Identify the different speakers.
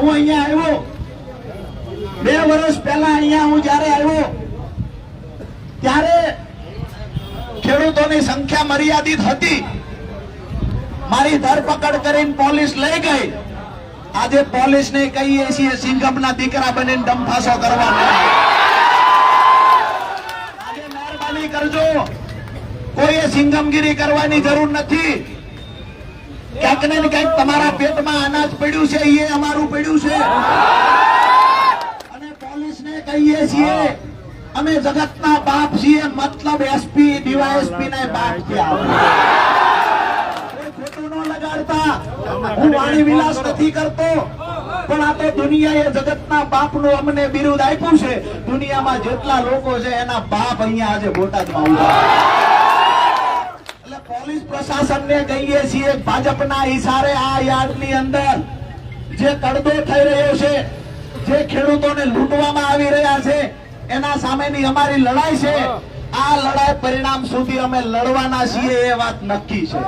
Speaker 1: હું અહીંયા આવ્યો. બે વર્ષ પહેલા અહીંયા હું જ્યારે આવ્યો, ત્યારે ખેડૂતોની સંખ્યા મર્યાદિત હતી. મારી ધરપકડ કરીને પોલીસ લઈ ગઈ. આજે પોલીસ ને કહીએ છીએ સિંઘમના દીકરા બનીને ડંફાસો કરવા આજે મહેરબાની કરજો. કોઈએ સિંગમગીરી કરવાની જરૂર નથી. ક્યાંક ને ક્યાંક તમારા પેટમાં અનાજ પડ્યું છે એ અમારું પડ્યું છે. અને પોલીસને કહીએ છીએ, અમે જગતના બાપ છીએ, મતલબ એસપી, ડીવાયએસપી ના બાપ છે અમને બિરુદ આપ્યું છે. દુનિયામાં જેટલા લોકો છે, એના બાપ અહીંયા આજે બોટાદમાં ઊભા પોલીસ પ્રશાસનને કહીએ છીએ ભાજપના ઇશારે આ યાર્ડની અંદર જે કડદો થઈ રહ્યો છે જે ખેડૂતોને લૂંટવામાં આવી રહ્યા છે એના સામેની અમારી લડાઈ છે. આ લડાઈ પરિણામ સુધી અમે લડવાના છીએ એ વાત નક્કી છે.